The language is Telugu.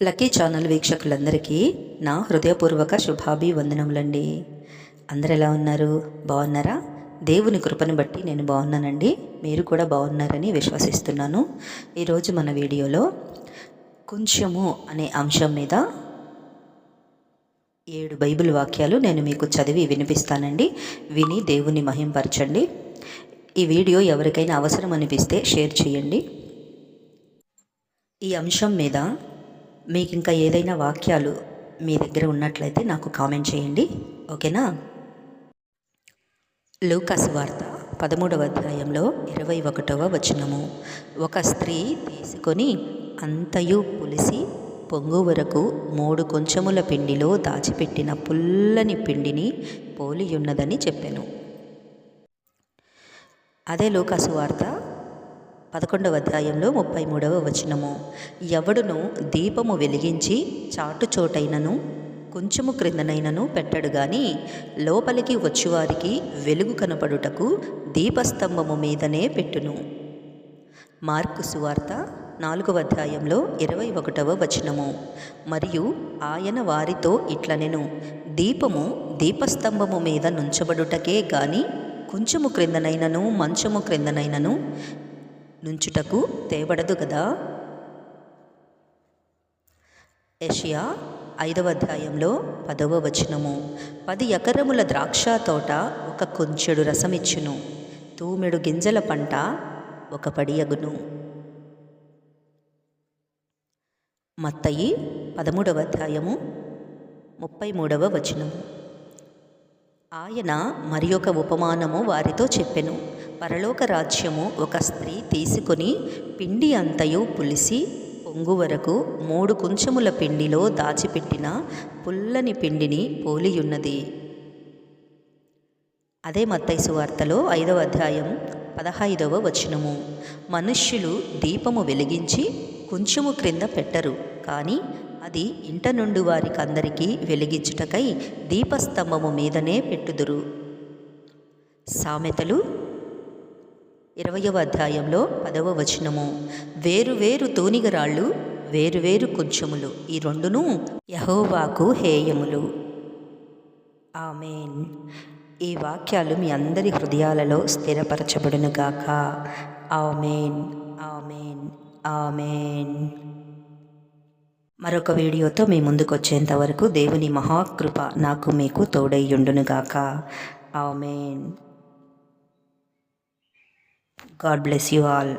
లక్కీ ఛానల్ వీక్షకులందరికీ నా హృదయపూర్వక శుభాభివందనములండి. అందరు ఎలా ఉన్నారు? బాగున్నారా దేవుని కృపను బట్టి నేను బాగున్నానండి మీరు కూడా బాగున్నారని విశ్వసిస్తున్నాను. ఈరోజు మన వీడియోలో కొంచెము అనే అంశం మీద ఏడు బైబిల్ వాక్యాలు నేను మీకు చదివి వినిపిస్తానండి. విని దేవుని మహింపరచండి. ఈ వీడియో ఎవరికైనా అవసరం అనిపిస్తే షేర్ చేయండి. ఈ అంశం మీద మీకు ఇంకా ఏదైనా వాక్యాలు మీ దగ్గర ఉన్నట్లయితే నాకు కామెంట్ చేయండి. ఓకేనా? లూకాస్ వార్త పదమూడవ అధ్యాయంలో ఇరవై ఒకటవ వచనము. ఒక స్త్రీ తీసుకొని అంతయు పులిసి పొంగు వరకు మూడు కొంచెముల పిండిలో దాచిపెట్టిన పుల్లని పిండిని పోలియున్నదని చెప్పాను. అదే లోకాసు వార్త పదకొండవ అధ్యాయంలో ముప్పై మూడవ వచనము. ఎవడును దీపము వెలిగించి చాటు చోటైనను కొంచెము క్రిందనైనను పెట్టడు గాని లోపలికి వచ్చువారికి వెలుగు కనపడుటకు దీపస్తంభము మీదనే పెట్టును. మార్కు సువార్త నాలుగవ అధ్యాయంలో ఇరవై ఒకటవ వచనము. మరియు ఆయన వారితో ఇట్లనెను దీపము దీపస్తంభము మీద నుంచబడుటకే గాని కొంచెము క్రిందనైనను మంచము క్రిందనైనను నుంచుటకు తేబడదు కదా ఏషియా ఐదవ అధ్యాయంలో పదవ వచనము. పది ఎకరముల ద్రాక్ష తోట ఒక కొంచెడు రసమిచ్చును. తూమెడు గింజల పంట ఒక పడియగును మత్తయి పదమూడవ అధ్యాయము ముప్పై మూడవ వచనము. ఆయన మరి ఒక ఉపమానము వారితో చెప్పెను. పరలోక రాజ్యము ఒక స్త్రీ తీసుకొని పిండి అంతయు పులిసి పొంగు వరకు మూడు కుంచముల పిండిలో దాచిపెట్టిన పుల్లని పిండిని పోలియున్నది. అదే మత్తైసు వార్తలో ఐదవ అధ్యాయం పదహైదవ వచనము. మనుష్యులు దీపము వెలిగించి కొంచెము క్రింద పెట్టరు కానీ అది ఇంట నుండి వారికందరికీ వెలిగించుటకై దీపస్తంభము మీదనే పెట్టుదురు. సామెతలు ఇరవయవ అధ్యాయంలో పదవ వచనము. వేరు వేరు తూనిగరాళ్ళు వేరు వేరు కొంచెములు ఈ రెండును యహోవాకు హేయములు. ఆమెన్. ఈ వాక్యాలు మీ అందరి హృదయాలలో స్థిరపరచబడునుగాక. ఆమెన్. ఆమెన్. ఆమెన్. మరొక వీడియోతో మీ ముందుకు వచ్చేంత వరకు దేవుని మహాకృప నాకు మీకు తోడయ్యుండునుగాక. Amen. God bless you all.